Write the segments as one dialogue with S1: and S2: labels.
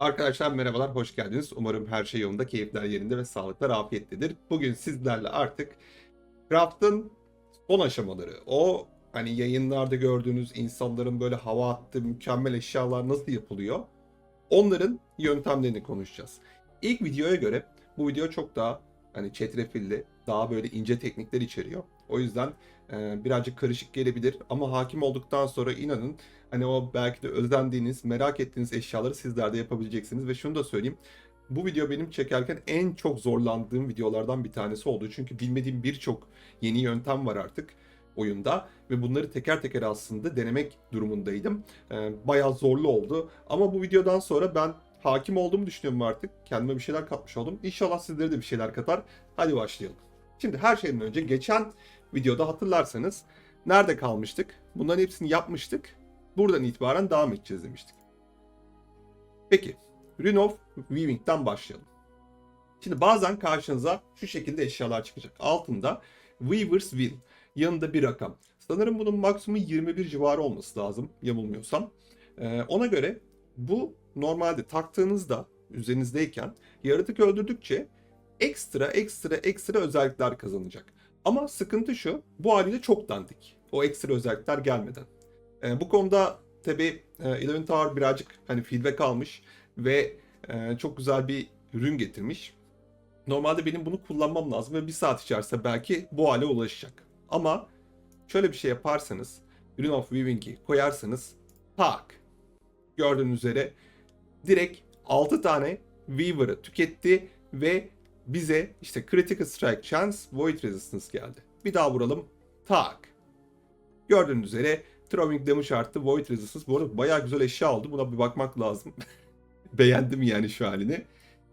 S1: Arkadaşlar merhabalar, hoş geldiniz. Umarım her şey yolunda, keyifler yerinde ve sağlıklar afiyettedir. Bugün sizlerle artık Craft'ın son aşamaları, o hani yayınlarda gördüğünüz insanların böyle hava attığı mükemmel eşyalar nasıl yapılıyor? Onların yöntemlerini konuşacağız. İlk videoya göre bu video çok daha hani çetrefilli, daha böyle ince teknikler içeriyor. O yüzden e, birazcık karışık gelebilir ama hakim olduktan sonra inanın Hani o belki de özendiğiniz, merak ettiğiniz eşyaları sizler de yapabileceksiniz. Ve şunu da söyleyeyim. Bu video benim çekerken en çok zorlandığım videolardan bir tanesi oldu. Çünkü bilmediğim birçok yeni yöntem var artık oyunda. Ve bunları teker teker aslında denemek durumundaydım. Ee, bayağı zorlu oldu. Ama bu videodan sonra ben hakim olduğumu düşünüyorum artık. Kendime bir şeyler katmış oldum. İnşallah sizlere de bir şeyler katar. Hadi başlayalım. Şimdi her şeyden önce geçen videoda hatırlarsanız nerede kalmıştık? Bunların hepsini yapmıştık buradan itibaren devam edeceğiz demiştik. Peki, Rune of Weaving'den başlayalım. Şimdi bazen karşınıza şu şekilde eşyalar çıkacak. Altında Weaver's Will, yanında bir rakam. Sanırım bunun maksimum 21 civarı olması lazım, yanılmıyorsam. Ee, ona göre bu normalde taktığınızda üzerinizdeyken yaratık öldürdükçe ekstra ekstra ekstra özellikler kazanacak. Ama sıkıntı şu, bu haliyle çok dandik. O ekstra özellikler gelmeden. E, bu konuda tabi e, Eleven Tower birazcık hani feedback almış ve e, çok güzel bir ürün getirmiş. Normalde benim bunu kullanmam lazım ve bir saat içerisinde belki bu hale ulaşacak. Ama şöyle bir şey yaparsanız, Rune of Weaving'i koyarsanız tak gördüğünüz üzere direkt 6 tane Weaver'ı tüketti ve bize işte Critical Strike Chance Void Resistance geldi. Bir daha vuralım. Tak. Gördüğünüz üzere Throwing damage arttı. Void resistance. Bu arada bayağı güzel eşya oldu. Buna bir bakmak lazım. Beğendim yani şu halini.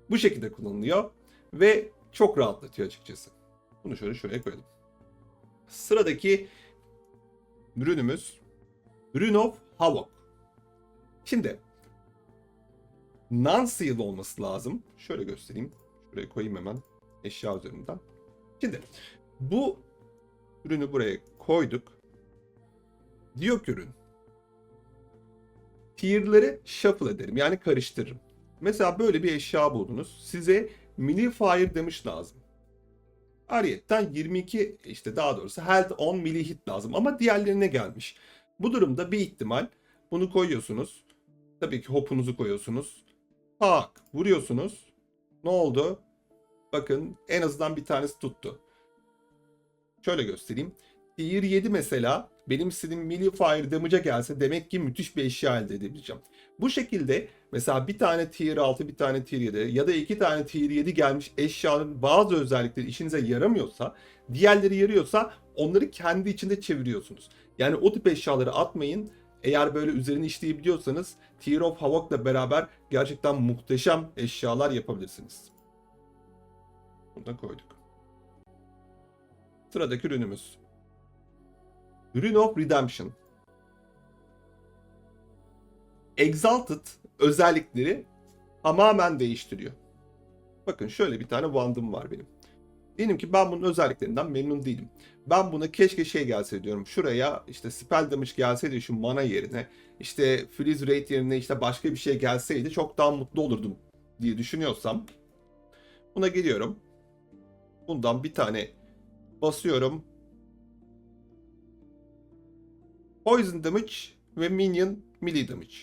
S1: Bu şekilde kullanılıyor. Ve çok rahatlatıyor açıkçası. Bunu şöyle şuraya koyalım. Sıradaki ürünümüz Rune of Havoc. Şimdi non-seal olması lazım. Şöyle göstereyim. Şuraya koyayım hemen eşya üzerinden. Şimdi bu ürünü buraya koyduk. Diyor ki ürün. Tier'ları shuffle ederim. Yani karıştırırım. Mesela böyle bir eşya buldunuz. Size mini fire demiş lazım. Ariyetten 22 işte daha doğrusu health 10 milli hit lazım ama diğerlerine gelmiş. Bu durumda bir ihtimal bunu koyuyorsunuz. Tabii ki hopunuzu koyuyorsunuz. Tak vuruyorsunuz. Ne oldu? Bakın en azından bir tanesi tuttu. Şöyle göstereyim. Tier 7 mesela benim istediğim Milli Fire damage'a gelse demek ki müthiş bir eşya elde edebileceğim. Bu şekilde mesela bir tane tier 6 bir tane tier 7 ya da iki tane tier 7 gelmiş eşyanın bazı özellikleri işinize yaramıyorsa diğerleri yarıyorsa onları kendi içinde çeviriyorsunuz. Yani o tip eşyaları atmayın. Eğer böyle üzerine işleyebiliyorsanız Tier of Havok'la beraber gerçekten muhteşem eşyalar yapabilirsiniz. Bunu da koyduk. Sıradaki ürünümüz. Rune of Redemption. Exalted özellikleri tamamen değiştiriyor. Bakın şöyle bir tane wand'ım var benim. Diyelim ki ben bunun özelliklerinden memnun değilim. Ben buna keşke şey gelse diyorum. Şuraya işte spell damage gelseydi şu mana yerine işte freeze rate yerine işte başka bir şey gelseydi çok daha mutlu olurdum diye düşünüyorsam buna geliyorum. Bundan bir tane basıyorum. Poison damage ve minion melee damage.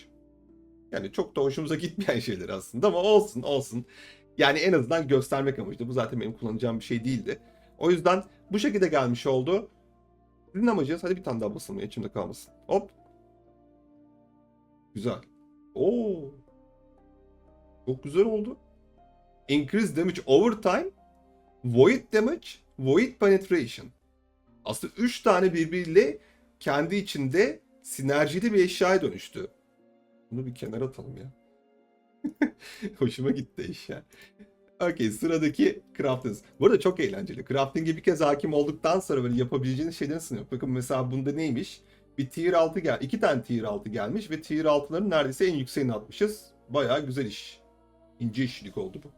S1: Yani çok da hoşumuza gitmeyen şeyler aslında ama olsun olsun. Yani en azından göstermek amaçlı. Bu zaten benim kullanacağım bir şey değildi. O yüzden bu şekilde gelmiş oldu. Sizin amacınız hadi bir tane daha basılmaya içimde kalmasın. Hop. Güzel. Oo. Çok güzel oldu. Increase damage over time. Void damage. Void penetration. Aslında 3 tane birbiriyle kendi içinde sinerjili bir eşyaya dönüştü. Bunu bir kenara atalım ya. Hoşuma gitti eşya. Okey sıradaki crafting. Bu arada çok eğlenceli. Crafting'e bir kez hakim olduktan sonra böyle yapabileceğiniz şeylerin sınıyor. Bakın mesela bunda neymiş? Bir tier 6 gel, iki tane tier 6 gelmiş ve tier 6'ların neredeyse en yükseğini atmışız. Bayağı güzel iş. İnce işlik oldu bu.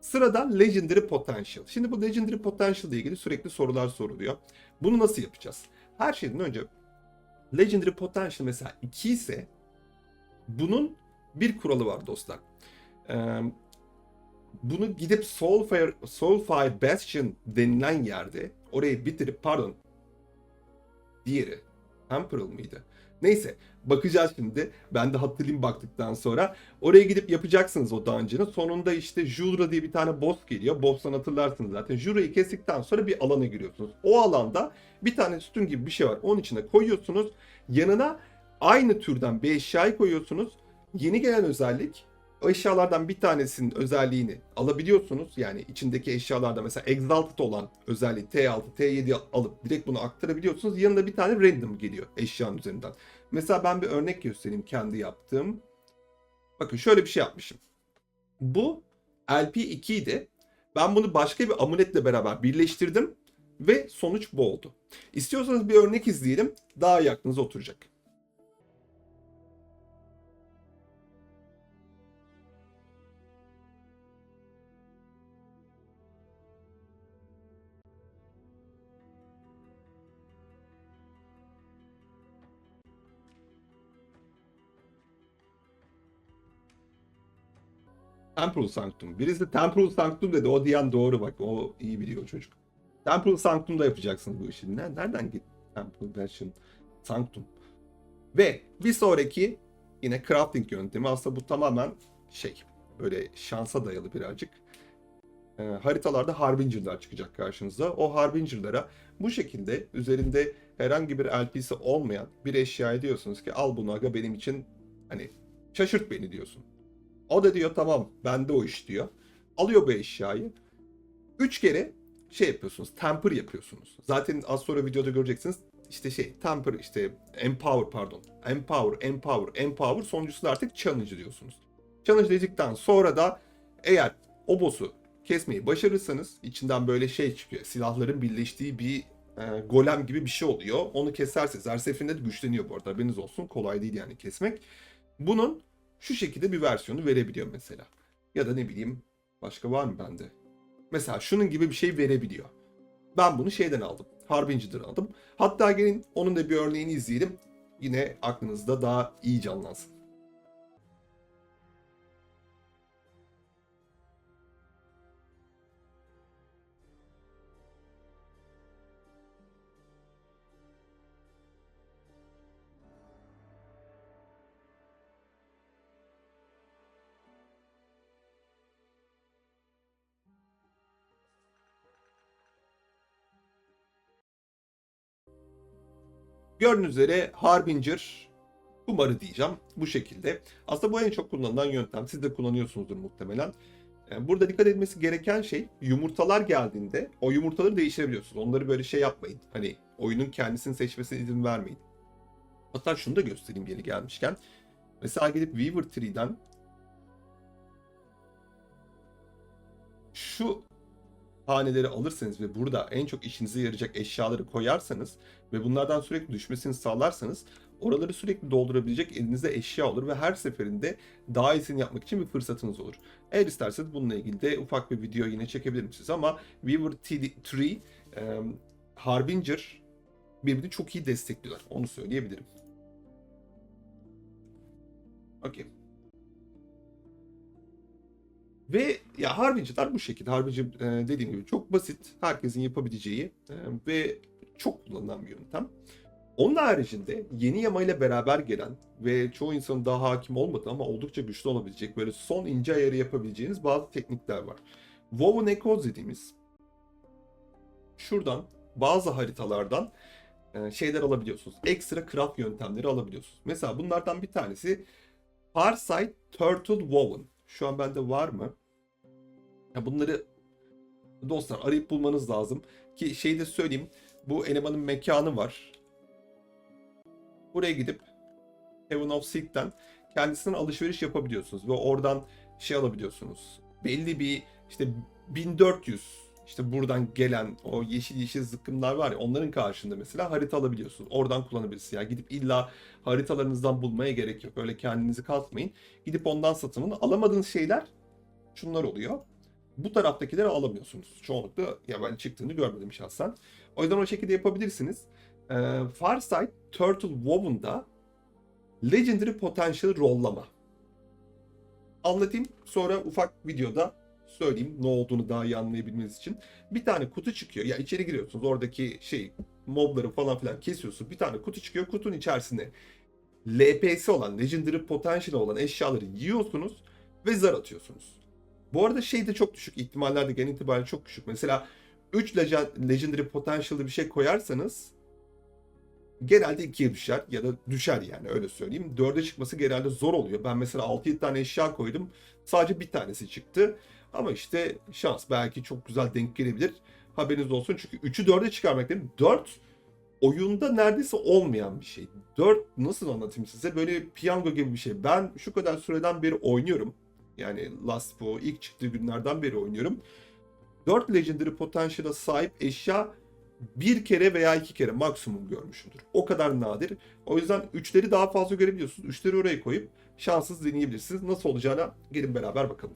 S1: Sırada Legendary Potential. Şimdi bu Legendary Potential ile ilgili sürekli sorular soruluyor. Bunu nasıl yapacağız? Her şeyden önce Legendary Potential mesela 2 ise bunun bir kuralı var dostlar. Ee, bunu gidip Soulfire, Soulfire Bastion denilen yerde orayı bitirip pardon diğeri Temporal mıydı? Neyse bakacağız şimdi. Ben de hatırlayayım baktıktan sonra. Oraya gidip yapacaksınız o dungeon'ı. Sonunda işte Jura diye bir tane boss geliyor. Boss'tan hatırlarsınız zaten. Jura'yı kestikten sonra bir alana giriyorsunuz. O alanda bir tane sütun gibi bir şey var. Onun içine koyuyorsunuz. Yanına aynı türden bir eşyayı koyuyorsunuz. Yeni gelen özellik o eşyalardan bir tanesinin özelliğini alabiliyorsunuz. Yani içindeki eşyalarda mesela Exalted olan özelliği T6, T7 alıp direkt bunu aktarabiliyorsunuz. Yanında bir tane random geliyor eşyanın üzerinden. Mesela ben bir örnek göstereyim kendi yaptığım. Bakın şöyle bir şey yapmışım. Bu LP2 idi. Ben bunu başka bir amuletle beraber birleştirdim ve sonuç bu oldu. İstiyorsanız bir örnek izleyelim. Daha iyi aklınıza oturacak. Temporal Sanctum. Birisi Temporal Sanctum dedi. O diyen doğru bak. O iyi biliyor çocuk. Temporal Sanctum'da yapacaksınız bu işi. Ne- Nereden git? Temporal Version Sanctum. Ve bir sonraki yine crafting yöntemi. Aslında bu tamamen şey böyle şansa dayalı birazcık. Ee, haritalarda Harbinger'lar çıkacak karşınıza. O Harbinger'lara bu şekilde üzerinde herhangi bir LP'si olmayan bir eşyayı diyorsunuz ki al bunu aga benim için hani şaşırt beni diyorsun. O da diyor tamam bende o iş diyor. Alıyor bu eşyayı. Üç kere şey yapıyorsunuz. Temper yapıyorsunuz. Zaten az sonra videoda göreceksiniz. İşte şey temper işte empower pardon. Empower, empower, empower sonuncusu da artık challenge diyorsunuz. Challenge dedikten sonra da eğer o boss'u kesmeyi başarırsanız içinden böyle şey çıkıyor. Silahların birleştiği bir e, golem gibi bir şey oluyor. Onu keserseniz her seferinde de güçleniyor bu arada. Haberiniz olsun. Kolay değil yani kesmek. Bunun şu şekilde bir versiyonu verebiliyor mesela. Ya da ne bileyim başka var mı bende? Mesela şunun gibi bir şey verebiliyor. Ben bunu şeyden aldım. Harbinger'dan aldım. Hatta gelin onun da bir örneğini izleyelim. Yine aklınızda daha iyi canlansın. Gördüğünüz üzere Harbinger kumarı diyeceğim bu şekilde. Aslında bu en çok kullanılan yöntem. Siz de kullanıyorsunuzdur muhtemelen. Yani Burada dikkat etmesi gereken şey yumurtalar geldiğinde o yumurtaları değiştirebiliyorsunuz. Onları böyle şey yapmayın. Hani oyunun kendisini seçmesine izin vermeyin. Hatta şunu da göstereyim yeri gelmişken. Mesela gidip Weaver Tree'den şu haneleri alırsanız ve burada en çok işinize yarayacak eşyaları koyarsanız ve bunlardan sürekli düşmesini sağlarsanız oraları sürekli doldurabilecek elinizde eşya olur ve her seferinde daha iyisini yapmak için bir fırsatınız olur. Eğer isterseniz bununla ilgili de ufak bir video yine çekebilirim size ama Weaver Tree, e, Harbinger birbirini çok iyi destekliyorlar. Onu söyleyebilirim. Okey. Ve ya Harbinger'lar bu şekilde. Harbinger e, dediğim gibi çok basit, herkesin yapabileceği e, ve çok kullanılan bir yöntem. Onun haricinde yeni yama ile beraber gelen ve çoğu insanın daha hakim olmadığı ama oldukça güçlü olabilecek böyle son ince ayarı yapabileceğiniz bazı teknikler var. Woven Echoes dediğimiz şuradan bazı haritalardan e, şeyler alabiliyorsunuz. Ekstra craft yöntemleri alabiliyorsunuz. Mesela bunlardan bir tanesi Farsight Turtle Woven. Şu an bende var mı? Ya bunları dostlar arayıp bulmanız lazım. Ki şeyi de söyleyeyim. Bu elemanın mekanı var. Buraya gidip Heaven of Silk'ten kendisinden alışveriş yapabiliyorsunuz ve oradan şey alabiliyorsunuz. Belli bir işte 1400 işte buradan gelen o yeşil yeşil zıkkımlar var ya onların karşında mesela harita alabiliyorsunuz. Oradan kullanabilirsiniz. Yani gidip illa haritalarınızdan bulmaya gerek yok. Öyle kendinizi kasmayın. Gidip ondan satın alın. Alamadığınız şeyler şunlar oluyor. Bu taraftakileri alamıyorsunuz. Çoğunlukla ya ben çıktığını görmedim şahsen. O yüzden o şekilde yapabilirsiniz. Ee, Farsight Turtle Woven'da Legendary Potential rollama. anlatayım. Sonra ufak videoda söyleyeyim ne olduğunu daha iyi anlayabilmeniz için. Bir tane kutu çıkıyor. Ya içeri giriyorsunuz. Oradaki şey mobları falan filan kesiyorsun. Bir tane kutu çıkıyor. Kutunun içerisinde LPS olan, Legendary Potential olan eşyaları yiyorsunuz ve zar atıyorsunuz. Bu arada şey de çok düşük. ihtimaller de genel itibariyle çok düşük. Mesela 3 Legendary Potential'lı bir şey koyarsanız genelde 2'ye düşer ya da düşer yani öyle söyleyeyim. 4'e çıkması genelde zor oluyor. Ben mesela 6-7 tane eşya koydum. Sadece bir tanesi çıktı. Ama işte şans belki çok güzel denk gelebilir. Haberiniz olsun çünkü 3'ü 4'e çıkarmak dedim. 4 oyunda neredeyse olmayan bir şey. 4 nasıl anlatayım size? Böyle piyango gibi bir şey. Ben şu kadar süreden beri oynuyorum. Yani Last Po ilk çıktığı günlerden beri oynuyorum. 4 Legendary Potential'a sahip eşya bir kere veya iki kere maksimum görmüşümdür. O kadar nadir. O yüzden 3'leri daha fazla görebiliyorsunuz. 3'leri oraya koyup şanssız deneyebilirsiniz. Nasıl olacağına gelin beraber bakalım.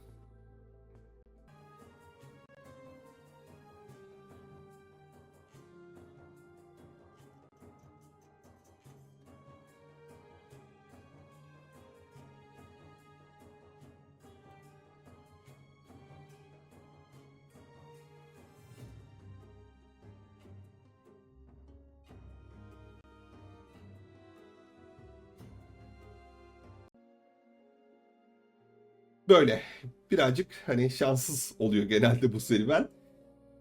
S1: Böyle birazcık hani şanssız oluyor genelde bu serüven.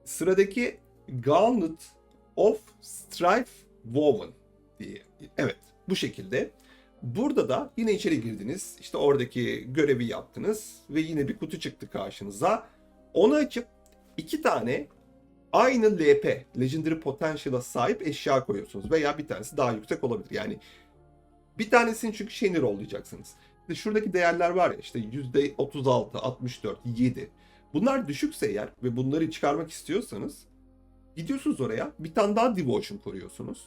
S1: Sıradaki Gauntlet of Strife Woman diye. Evet bu şekilde. Burada da yine içeri girdiniz. İşte oradaki görevi yaptınız ve yine bir kutu çıktı karşınıza. Onu açıp iki tane aynı LP, Legendary Potential'a sahip eşya koyuyorsunuz. Veya bir tanesi daha yüksek olabilir. Yani bir tanesini çünkü şeyini rollayacaksınız. Şuradaki değerler var ya işte %36, 64, 7. Bunlar düşükse eğer ve bunları çıkarmak istiyorsanız gidiyorsunuz oraya bir tane daha devotion kuruyorsunuz.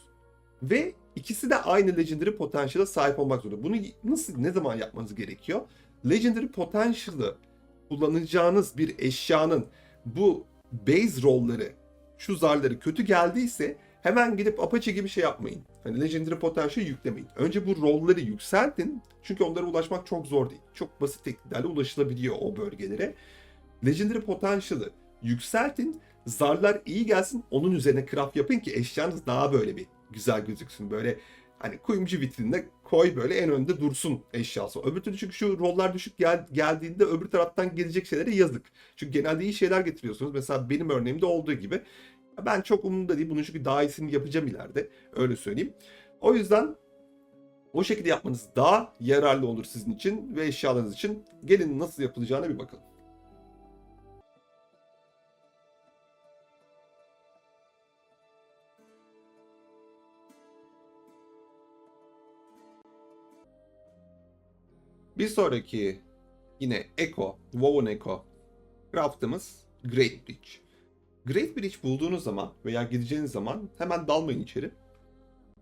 S1: Ve ikisi de aynı Legendary Potential'a sahip olmak zorunda. Bunu nasıl, ne zaman yapmanız gerekiyor? Legendary Potential'ı kullanacağınız bir eşyanın bu base roll'ları, şu zarları kötü geldiyse hemen gidip Apache gibi şey yapmayın. Hani Legendary Potential yüklemeyin. Önce bu roll'ları yükseltin. Çünkü onlara ulaşmak çok zor değil. Çok basit tekniklerle ulaşılabiliyor o bölgelere. Legendary Potential'ı yükseltin. Zarlar iyi gelsin. Onun üzerine craft yapın ki eşyanız daha böyle bir güzel gözüksün. Böyle hani kuyumcu vitrinde koy böyle en önde dursun eşyası. Öbür türlü çünkü şu roller düşük gel, geldiğinde öbür taraftan gelecek şeylere yazık. Çünkü genelde iyi şeyler getiriyorsunuz. Mesela benim örneğimde olduğu gibi. Ben çok umurumda değil. Bunun çünkü daha iyisini yapacağım ileride. Öyle söyleyeyim. O yüzden o şekilde yapmanız daha yararlı olur sizin için ve eşyalarınız için. Gelin nasıl yapılacağına bir bakalım. Bir sonraki yine Echo, Woven Echo craftımız Great Bridge. Great Bridge bulduğunuz zaman veya gideceğiniz zaman hemen dalmayın içeri.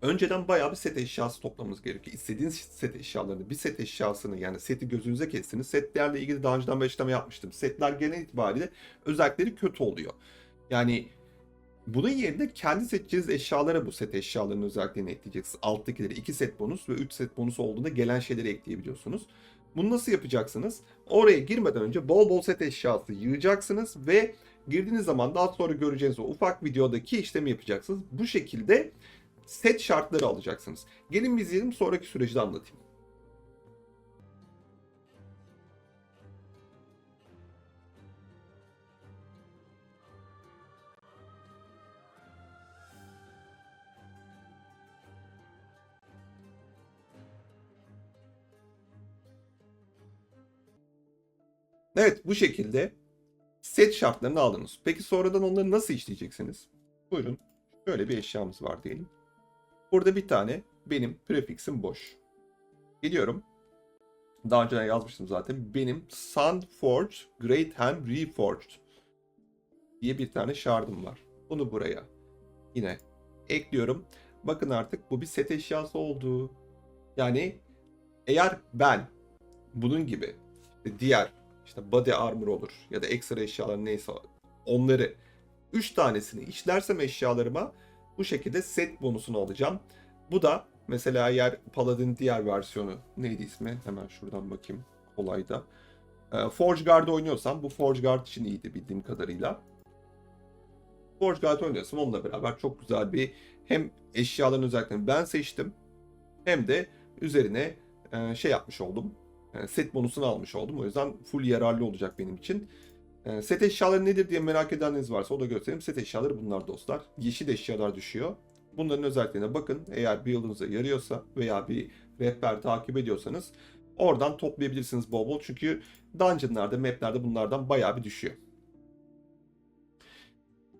S1: Önceden bayağı bir set eşyası toplamanız gerekiyor. İstediğiniz set eşyalarını, bir set eşyasını yani seti gözünüze kestiniz. Setlerle ilgili daha önceden bir açıklama yapmıştım. Setler genel itibariyle özellikleri kötü oluyor. Yani bunun yerine kendi seçeceğiniz eşyalara bu set eşyalarının özelliklerini ekleyeceksiniz. Alttakileri 2 set bonus ve 3 set bonus olduğunda gelen şeyleri ekleyebiliyorsunuz. Bunu nasıl yapacaksınız? Oraya girmeden önce bol bol set eşyası yığacaksınız ve girdiğiniz zaman daha sonra göreceğiniz o ufak videodaki işlemi yapacaksınız. Bu şekilde set şartları alacaksınız. Gelin biz izleyelim sonraki süreci de anlatayım. Evet bu şekilde set şartlarını aldınız. Peki sonradan onları nasıl işleyeceksiniz? Buyurun. Şöyle bir eşyamız var diyelim. Burada bir tane benim prefixim boş. Gidiyorum. Daha önceden yazmıştım zaten. Benim Sunforged Great Ham Reforged diye bir tane şardım var. Bunu buraya yine ekliyorum. Bakın artık bu bir set eşyası oldu. Yani eğer ben bunun gibi diğer işte body armor olur ya da ekstra eşyalar neyse onları 3 tanesini işlersem eşyalarıma bu şekilde set bonusunu alacağım. Bu da mesela eğer Paladin diğer versiyonu neydi ismi? Hemen şuradan bakayım kolayda. E, Forge Guard oynuyorsam bu Forge Guard için iyiydi bildiğim kadarıyla. Forge Guard oynuyorsam onunla beraber çok güzel bir hem eşyaların özelliklerini ben seçtim hem de üzerine e, şey yapmış oldum. E, set bonusunu almış oldum. O yüzden full yararlı olacak benim için. E, set eşyaları nedir diye merak edeniniz varsa o da göstereyim. Set eşyaları bunlar dostlar. Yeşil eşyalar düşüyor. Bunların özelliklerine bakın. Eğer build'ınıza yarıyorsa veya bir rehber takip ediyorsanız oradan toplayabilirsiniz bol bol. Çünkü dungeonlarda, maplerde bunlardan bayağı bir düşüyor.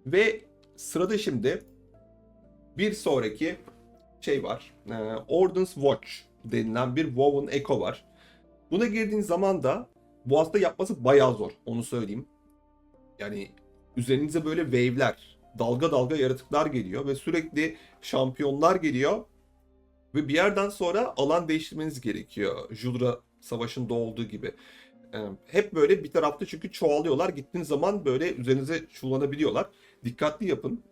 S1: Ve sırada şimdi bir sonraki şey var. E, Ordnance Watch denilen bir Woven Echo var. Buna girdiğin zaman da bu aslında yapması bayağı zor. Onu söyleyeyim. Yani üzerinize böyle wave'ler, dalga dalga yaratıklar geliyor ve sürekli şampiyonlar geliyor. Ve bir yerden sonra alan değiştirmeniz gerekiyor. Judra Savaşı'nda olduğu gibi. Hep böyle bir tarafta çünkü çoğalıyorlar. Gittiğiniz zaman böyle üzerinize çullanabiliyorlar. Dikkatli yapın.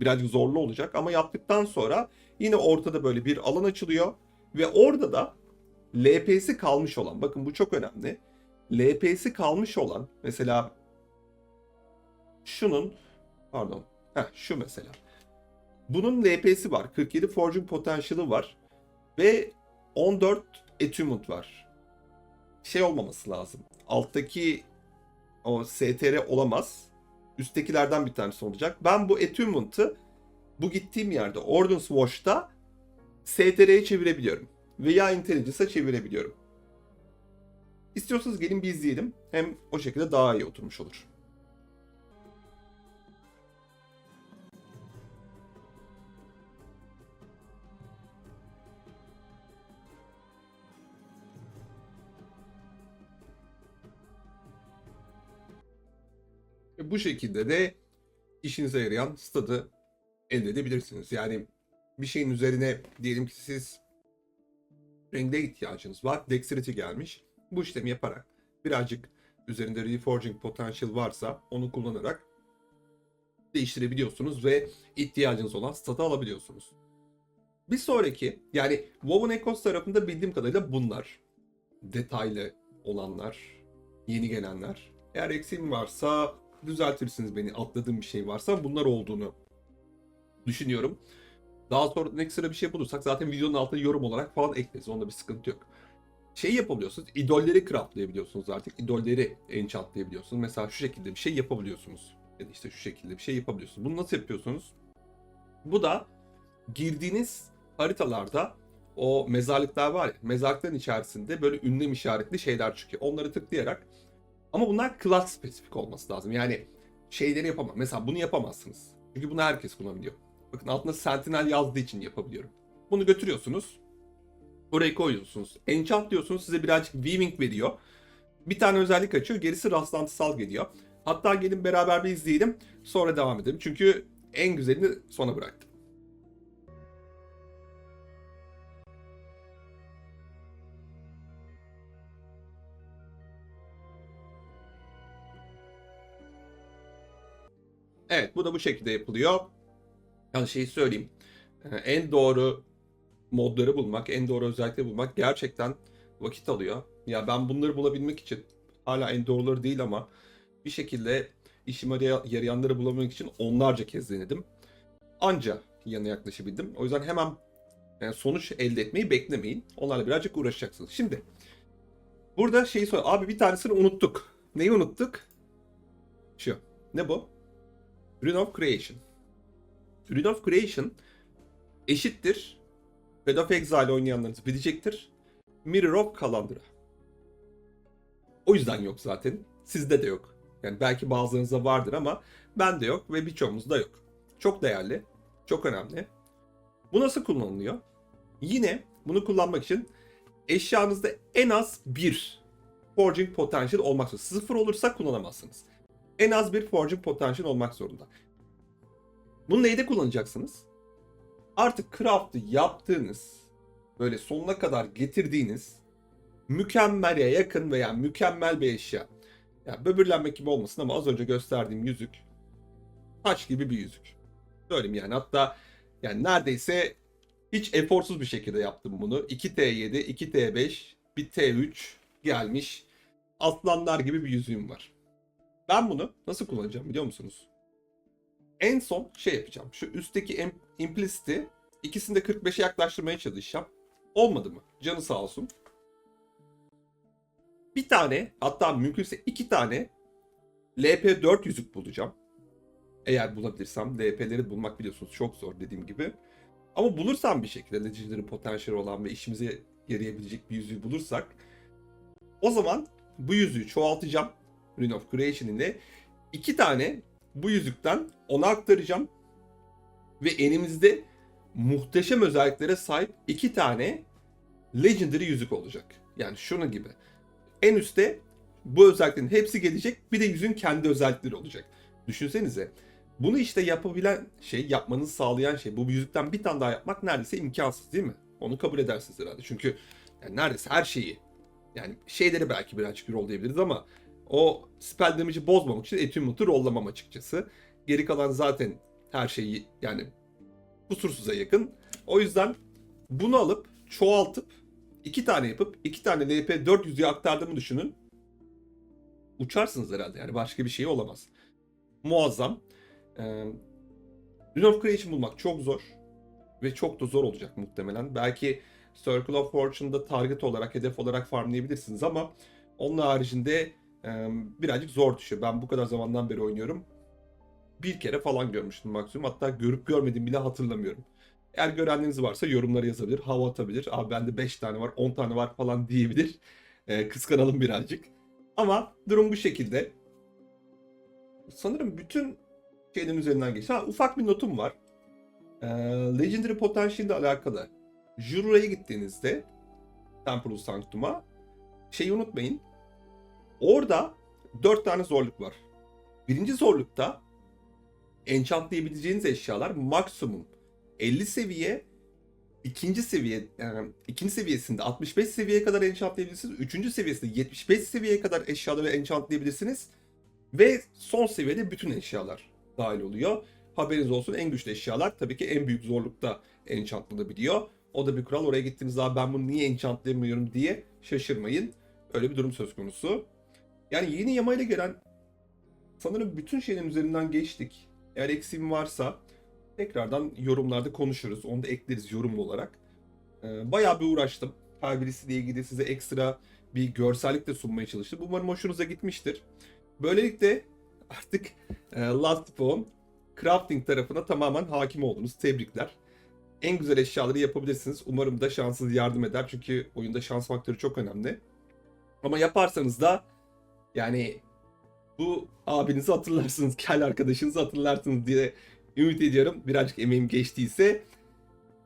S1: Birazcık zorlu olacak ama yaptıktan sonra yine ortada böyle bir alan açılıyor. Ve orada da LP'si kalmış olan, bakın bu çok önemli. LP'si kalmış olan, mesela şunun, pardon, heh, şu mesela. Bunun LP'si var, 47 Forging Potential'ı var ve 14 Attunement var. Şey olmaması lazım, alttaki o STR olamaz. Üsttekilerden bir tanesi olacak. Ben bu Attunement'ı bu gittiğim yerde Ordnance Watch'ta STR'ye çevirebiliyorum veya Intelligence'a çevirebiliyorum. İstiyorsanız gelin bir izleyelim. Hem o şekilde daha iyi oturmuş olur. Bu şekilde de işinize yarayan stadı elde edebilirsiniz. Yani bir şeyin üzerine diyelim ki siz renge ihtiyacınız var. Dexterity gelmiş. Bu işlemi yaparak birazcık üzerinde Reforging Potential varsa onu kullanarak değiştirebiliyorsunuz ve ihtiyacınız olan statı alabiliyorsunuz. Bir sonraki yani Woven Echoes tarafında bildiğim kadarıyla bunlar. Detaylı olanlar, yeni gelenler. Eğer eksiğim varsa düzeltirsiniz beni atladığım bir şey varsa bunlar olduğunu düşünüyorum. Daha sonra ekstra bir şey bulursak zaten videonun altına yorum olarak falan ekleriz. Onda bir sıkıntı yok. Şey yapabiliyorsunuz. idolleri craftlayabiliyorsunuz artık. İdolleri enchantlayabiliyorsunuz. Mesela şu şekilde bir şey yapabiliyorsunuz. Ya da işte şu şekilde bir şey yapabiliyorsunuz. Bunu nasıl yapıyorsunuz? Bu da girdiğiniz haritalarda o mezarlıklar var ya. Mezarlıkların içerisinde böyle ünlem işaretli şeyler çıkıyor. Onları tıklayarak ama bunlar class spesifik olması lazım. Yani şeyleri yapamam. Mesela bunu yapamazsınız. Çünkü bunu herkes kullanabiliyor. Bakın altında Sentinel yazdığı için yapabiliyorum. Bunu götürüyorsunuz. Oraya koyuyorsunuz. Enchant diyorsunuz size birazcık weaving veriyor. Bir tane özellik açıyor. Gerisi rastlantısal geliyor. Hatta gelin beraber bir izleyelim. Sonra devam edelim. Çünkü en güzelini sona bıraktım. Evet bu da bu şekilde yapılıyor. Yani şeyi söyleyeyim. Ee, En doğru modları bulmak, en doğru özellikleri bulmak gerçekten vakit alıyor. Ya ben bunları bulabilmek için hala en doğruları değil ama bir şekilde işime yara- yarayanları bulabilmek için onlarca kez denedim. Anca yanına yaklaşabildim. O yüzden hemen yani sonuç elde etmeyi beklemeyin. Onlarla birazcık uğraşacaksınız. Şimdi burada şeyi sor. Abi bir tanesini unuttuk. Neyi unuttuk? Şu. Ne bu? Rune of Creation. Rune of Creation eşittir. Path of Exile oynayanlarınız bilecektir. Mirror of Kalandra. O yüzden yok zaten. Sizde de yok. Yani belki bazılarınızda vardır ama bende yok ve birçoğumuzda yok. Çok değerli, çok önemli. Bu nasıl kullanılıyor? Yine bunu kullanmak için eşyanızda en az bir Forging Potential olmak zorunda. Sıfır olursa kullanamazsınız. En az bir Forging Potential olmak zorunda. Bunu neyde kullanacaksınız? Artık craft'ı yaptığınız, böyle sonuna kadar getirdiğiniz mükemmele yakın veya mükemmel bir eşya. Ya böbürlenmek gibi olmasın ama az önce gösterdiğim yüzük taş gibi bir yüzük. Söyleyeyim yani hatta yani neredeyse hiç eforsuz bir şekilde yaptım bunu. 2T7, 2T5, bir T3 gelmiş. aslanlar gibi bir yüzüğüm var. Ben bunu nasıl kullanacağım biliyor musunuz? En son şey yapacağım. Şu üstteki im- implicit'i ikisini de 45'e yaklaştırmaya çalışacağım. Olmadı mı? Canı sağ olsun. Bir tane hatta mümkünse iki tane LP4 yüzük bulacağım. Eğer bulabilirsem LP'leri bulmak biliyorsunuz çok zor dediğim gibi. Ama bulursam bir şekilde Legendary Potential olan ve işimize yarayabilecek bir yüzüğü bulursak o zaman bu yüzüğü çoğaltacağım. Rune of Creation ile iki tane bu yüzükten ona aktaracağım. Ve elimizde muhteşem özelliklere sahip iki tane Legendary yüzük olacak. Yani şunu gibi. En üstte bu özelliklerin hepsi gelecek. Bir de yüzün kendi özellikleri olacak. Düşünsenize. Bunu işte yapabilen şey, yapmanızı sağlayan şey, bu yüzükten bir tane daha yapmak neredeyse imkansız değil mi? Onu kabul edersiniz herhalde. Çünkü yani neredeyse her şeyi, yani şeyleri belki birazcık rol diyebiliriz ama o spell damage'i bozmamak için attunement'ı rollamam açıkçası. Geri kalan zaten her şeyi yani kusursuza yakın. O yüzden bunu alıp çoğaltıp iki tane yapıp iki tane LP 400'ye aktardığımı düşünün. Uçarsınız herhalde yani başka bir şey olamaz. Muazzam. Ee, Rune of Creation bulmak çok zor. Ve çok da zor olacak muhtemelen. Belki Circle of Fortune'da target olarak, hedef olarak farmlayabilirsiniz ama onun haricinde e, birazcık zor düşüyor. Ben bu kadar zamandan beri oynuyorum. Bir kere falan görmüştüm maksimum. Hatta görüp görmediğimi bile hatırlamıyorum. Eğer görenleriniz varsa yorumlara yazabilir, hava atabilir. Abi bende 5 tane var, 10 tane var falan diyebilir. E, kıskanalım birazcık. Ama durum bu şekilde. Sanırım bütün şeylerin üzerinden geçti. Ha, ufak bir notum var. Ee, Legendary Potential ile alakalı. Jura'ya gittiğinizde Temple of Sanctum'a şeyi unutmayın. Orada 4 tane zorluk var. Birinci zorlukta enchantlayabileceğiniz eşyalar maksimum 50 seviye ikinci seviye yani ikinci seviyesinde 65 seviyeye kadar enchantlayabilirsiniz. Üçüncü seviyesinde 75 seviyeye kadar eşyaları enchantlayabilirsiniz. Ve son seviyede bütün eşyalar dahil oluyor. Haberiniz olsun en güçlü eşyalar tabii ki en büyük zorlukta enchantlanabiliyor. O da bir kural. Oraya gittiğinizde abi ben bunu niye enchantlayamıyorum diye şaşırmayın. Öyle bir durum söz konusu. Yani yeni yamayla gelen sanırım bütün şeylerin üzerinden geçtik. Eğer eksiğim varsa tekrardan yorumlarda konuşuruz. Onu da ekleriz yorumlu olarak. Ee, bayağı bir uğraştım. Her birisiyle ilgili size ekstra bir görsellik de sunmaya çalıştım. Umarım hoşunuza gitmiştir. Böylelikle artık e, Last Spawn crafting tarafına tamamen hakim oldunuz. Tebrikler. En güzel eşyaları yapabilirsiniz. Umarım da şansınız yardım eder. Çünkü oyunda şans faktörü çok önemli. Ama yaparsanız da yani bu abinizi hatırlarsınız, kel arkadaşınızı hatırlarsınız diye ümit ediyorum. Birazcık emeğim geçtiyse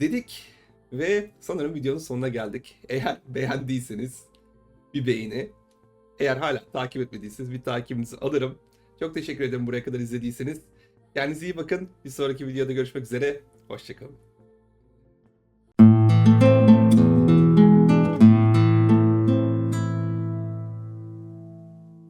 S1: dedik ve sanırım videonun sonuna geldik. Eğer beğendiyseniz bir beğeni. Eğer hala takip etmediyseniz bir takibinizi alırım. Çok teşekkür ederim buraya kadar izlediyseniz. Kendinize iyi bakın. Bir sonraki videoda görüşmek üzere. Hoşçakalın.